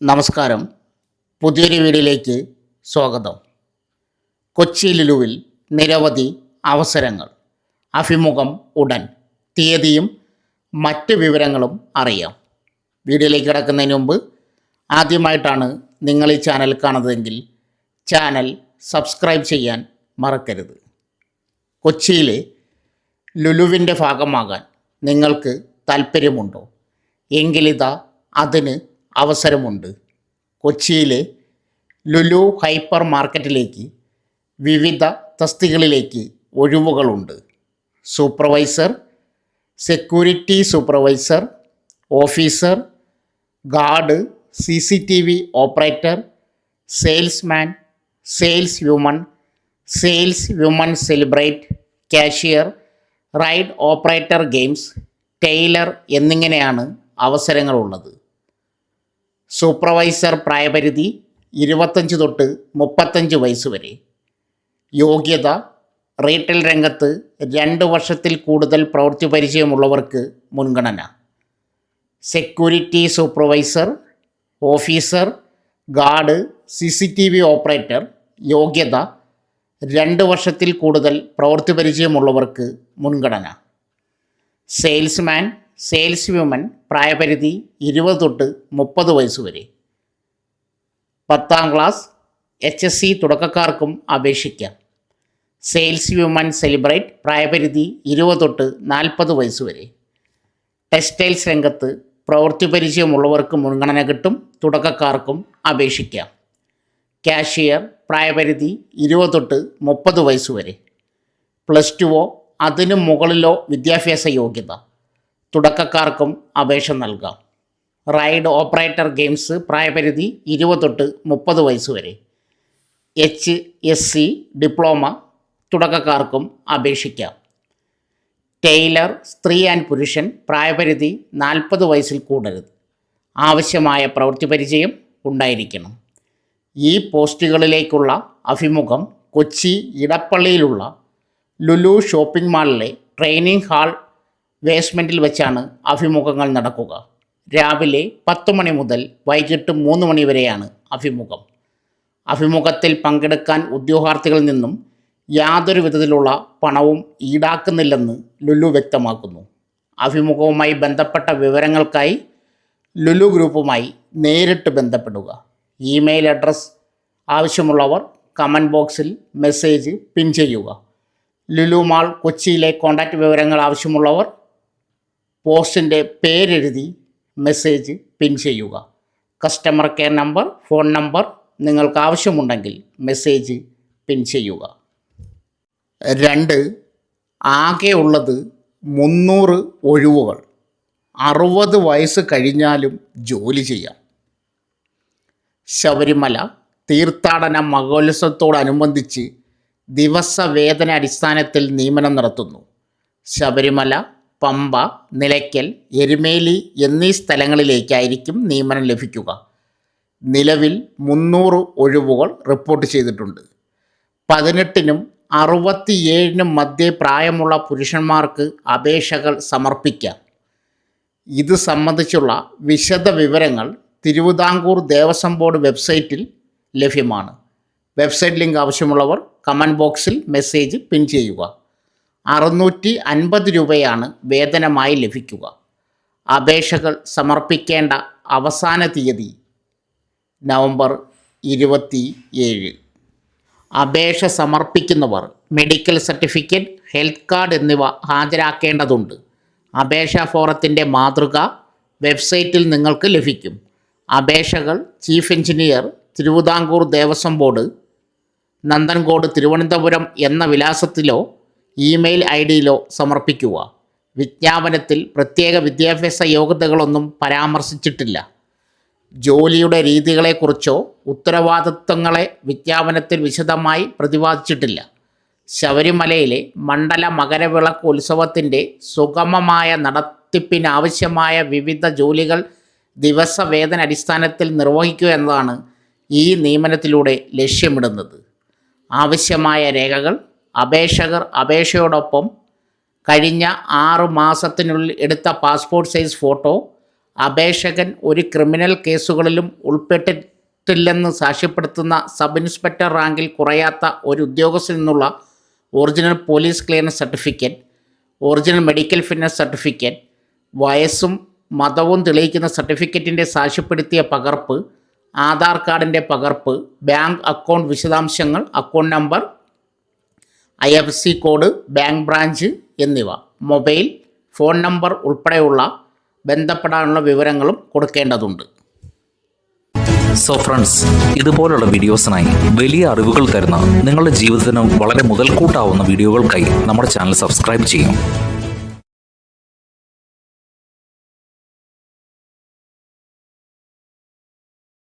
നമസ്കാരം. പുതിയൊരു വീഡിയോയിലേക്ക് സ്വാഗതം. കൊച്ചി ലുലുവിൽ നിരവധി അവസരങ്ങൾ. അഭിമുഖം ഉടൻ തീയതിയും മറ്റ് വിവരങ്ങളും അറിയാം. വീഡിയോയിലേക്ക് കിടക്കുന്നതിന് മുമ്പ് ആദ്യമായിട്ടാണ് നിങ്ങൾ ഈ ചാനൽ കാണുന്നതെങ്കിൽ ചാനൽ സബ്സ്ക്രൈബ് ചെയ്യാൻ മറക്കരുത്. കൊച്ചിയിലെ ലുലുവിന്റെ ഭാഗമാകാൻ നിങ്ങൾക്ക് താല്പര്യമുണ്ടോ എങ്കിലിതാ അതിന് അവസരമുണ്ട്. കൊച്ചിയിലെ ലുലു ഹൈപ്പർ മാർക്കറ്റിലേക്ക് വിവിധ തസ്തികളിലേക്ക് ഒഴിവുകളുണ്ട്. Supervisor security supervisor officer guard C C T V operator salesman sales woman sales woman celebrate cashier ride operator games tailor എന്നിങ്ങനെയാണ് അവസരങ്ങളുള്ളത്. സൂപ്പർവൈസർ പ്രായപരിധി ഇരുപത്തഞ്ച് തൊട്ട് മുപ്പത്തഞ്ച് വയസ്സ് വരെ. യോഗ്യത റീറ്റെയിൽ രംഗത്ത് രണ്ട് വർഷത്തിൽ കൂടുതൽ പ്രവൃത്തി പരിചയമുള്ളവർക്ക് മുൻഗണന. Security supervisor officer guard C C T V operator യോഗ്യത രണ്ട് വർഷത്തിൽ കൂടുതൽ പ്രവൃത്തി പരിചയമുള്ളവർക്ക് മുൻഗണന. സെയിൽസ്മാൻ സെയിൽസ് വ്യൂമൻ പ്രായപരിധി ഇരുപത് തൊട്ട് മുപ്പത് വയസ്സ് വരെ. പത്താം ക്ലാസ് എച്ച് എസ് സി തുടക്കക്കാർക്കും അപേക്ഷിക്കാം. സെയിൽസ് വ്യൂമൻ സെലിബ്രേറ്റ് പ്രായപരിധി ഇരുപത് തൊട്ട് നാൽപ്പത് വയസ്സ് വരെ. ടെക്സ്റ്റൈൽസ് രംഗത്ത് പ്രവൃത്തി പരിചയമുള്ളവർക്ക് മുൻഗണന കിട്ടും തുടക്കക്കാർക്കും അപേക്ഷിക്കാം. കാഷ്യർ പ്രായപരിധി ഇരുപത് തൊട്ട് മുപ്പത് വയസ്സ് വരെ. പ്ലസ് ടുവോ അതിനു മുകളിലോ വിദ്യാഭ്യാസ യോഗ്യത. തുടക്കക്കാർക്കും അപേക്ഷ നൽകാം. റൈഡ് ഓപ്പറേറ്റർ ഗെയിംസ് പ്രായപരിധി ഇരുപത് തൊട്ട് മുപ്പത് വയസ്സ് വരെ. എച്ച് എസ് സി ഡിപ്ലോമ തുടക്കക്കാർക്കും അപേക്ഷിക്കാം. ടെയിലർ സ്ത്രീ ആൻഡ് പുരുഷൻ പ്രായപരിധി നാൽപ്പത് വയസ്സിൽ കൂടരുത്. ആവശ്യമായ പ്രവൃത്തി പരിചയം ഉണ്ടായിരിക്കണം. ഈ പോസ്റ്റുകളിലേക്കുള്ള അഭിമുഖം കൊച്ചി ഇടപ്പള്ളിയിലുള്ള ലുലു ഷോപ്പിംഗ് മാളിലെ ട്രെയിനിങ് ഹാൾ ബേസ്മെന്റിൽ വെച്ചാണ് അഭിമുഖങ്ങൾ നടക്കുക. രാവിലെ പത്ത് മണി മുതൽ വൈകിട്ട് മൂന്ന് മണി വരെയാണ് അഭിമുഖം. അഭിമുഖത്തിൽ പങ്കെടുക്കാൻ ഉദ്യോഗാർത്ഥികളിൽ നിന്നും യാതൊരു വിധത്തിലുള്ള പണവും ഈടാക്കുന്നില്ലെന്ന് ലുലു വ്യക്തമാക്കുന്നു. അഭിമുഖവുമായി ബന്ധപ്പെട്ട വിവരങ്ങൾക്കായി ലുലു ഗ്രൂപ്പുമായി നേരിട്ട് ബന്ധപ്പെടുക. ഇമെയിൽ അഡ്രസ് ആവശ്യമുള്ളവർ കമന്റ് ബോക്സിൽ മെസ്സേജ് പിൻ ചെയ്യുക. ലുലു മാൾ കൊച്ചിയിലെ കോൺടാക്റ്റ് വിവരങ്ങൾ ആവശ്യമുള്ളവർ പോസ്റ്റിന്റെ പേരെഴുതി മെസ്സേജ് പിൻ ചെയ്യുക. Customer care number phone number നിങ്ങൾക്ക് ആവശ്യമുണ്ടെങ്കിൽ മെസ്സേജ് പിൻ ചെയ്യുക. രണ്ട് ആകെ ഉള്ളത് മുന്നൂറ് ഒഴിവുകൾ. അറുപത് വയസ്സ് കഴിഞ്ഞാലും ജോലി ചെയ്യാം. ശബരിമല തീർത്ഥാടന മഹോത്സവത്തോടനുബന്ധിച്ച് ദിവസവേതന അടിസ്ഥാനത്തിൽ നിയമനം നടത്തുന്നു. ശബരിമല പമ്പ നിലയ്ക്കൽ എരുമേലി എന്നീ സ്ഥലങ്ങളിലേക്കായിരിക്കും നിയമനം ലഭിക്കുക. നിലവിൽ മുന്നൂറ് ഒഴിവുകൾ റിപ്പോർട്ട് ചെയ്തിട്ടുണ്ട്. പതിനെട്ടിനും അറുപത്തിയേഴിനും മധ്യേ പ്രായമുള്ള പുരുഷന്മാർക്ക് അപേക്ഷകൾ സമർപ്പിക്കാം. ഇത് സംബന്ധിച്ചുള്ള വിശദ വിവരങ്ങൾ തിരുവിതാംകൂർ ദേവസ്വം ബോർഡ് വെബ്സൈറ്റിൽ ലഭ്യമാണ്. വെബ്സൈറ്റ് ലിങ്ക് ആവശ്യമുള്ളവർ കമന്റ് ബോക്സിൽ മെസ്സേജ് പിൻ ചെയ്യുക. അറുന്നൂറ്റി അൻപത് രൂപയാണ് വേതനമായി ലഭിക്കുക. അപേക്ഷകൾ സമർപ്പിക്കേണ്ട അവസാന തീയതി നവംബർ ഇരുപത്തി ഏഴ് അപേക്ഷ സമർപ്പിക്കുന്നവർ മെഡിക്കൽ സർട്ടിഫിക്കറ്റ് ഹെൽത്ത് കാർഡ് എന്നിവ ഹാജരാക്കേണ്ടതുണ്ട്. അപേക്ഷാ ഫോറത്തിന്റെ മാതൃക വെബ്സൈറ്റിൽ നിങ്ങൾക്ക് ലഭിക്കും. അപേക്ഷകൾ chief engineer Thiruvithamkoor Devaswom board Nanthancode Thiruvananthapuram എന്ന വിലാസത്തിലോ ഇമെയിൽ ഐ ഡിയിലോ സമർപ്പിക്കുക. വിജ്ഞാപനത്തിൽ പ്രത്യേക വിദ്യാഭ്യാസ യോഗ്യതകളൊന്നും പരാമർശിച്ചിട്ടില്ല. ജോലിയുടെ രീതികളെക്കുറിച്ചോ ഉത്തരവാദിത്വങ്ങളെ വിജ്ഞാപനത്തിൽ വിശദമായി പ്രതിപാദിച്ചിട്ടില്ല. ശബരിമലയിലെ മണ്ഡല മകരവിളക്ക് ഉത്സവത്തിന്റെ സുഗമമായ നടത്തിപ്പിനാവശ്യമായ വിവിധ ജോലികൾ ദിവസവേതന അടിസ്ഥാനത്തിൽ നിർവഹിക്കുക എന്നതാണ് ഈ നിയമനത്തിലൂടെ ലക്ഷ്യമിടുന്നത്. ആവശ്യമായ രേഖകൾ അപേക്ഷകർ അപേക്ഷയോടൊപ്പം കഴിഞ്ഞ ആറ് മാസത്തിനുള്ളിൽ എടുത്ത പാസ്പോർട്ട് സൈസ് ഫോട്ടോ അപേക്ഷകൻ ഒരു ക്രിമിനൽ കേസുകളിലും ഉൾപ്പെട്ടിട്ടില്ലെന്ന് സാക്ഷ്യപ്പെടുത്തുന്ന സബ് ഇൻസ്പെക്ടർ റാങ്കിൽ കുറയാത്ത ഒരു ഉദ്യോഗസ്ഥനിൽ നിന്നുള്ള original police clearance certificate original medical fitness certificate വയസ്സും മതവും തെളിയിക്കുന്ന സർട്ടിഫിക്കറ്റിന്റെ സാക്ഷ്യപ്പെടുത്തിയ പകർപ്പ് ആധാർ കാർഡിന്റെ പകർപ്പ് ബാങ്ക് അക്കൗണ്ട് വിശദാംശങ്ങൾ account number I F C code bank branch എന്നിവ മൊബൈൽ ഫോൺ നമ്പർ ഉൾപ്പെടെയുള്ള ബന്ധപ്പെടാനുള്ള വിവരങ്ങളും കൊടുക്കേണ്ടതുണ്ട്. സോ ഫ്രണ്ട്സ് ഇതുപോലുള്ള വീഡിയോസിനായി വലിയ അറിവുകൾ തരുന്ന നിങ്ങളുടെ ജീവിതത്തിന് വളരെ മുതൽക്കൂട്ടാവുന്ന വീഡിയോകൾക്കായി നമ്മുടെ ചാനൽ സബ്സ്ക്രൈബ് ചെയ്യും.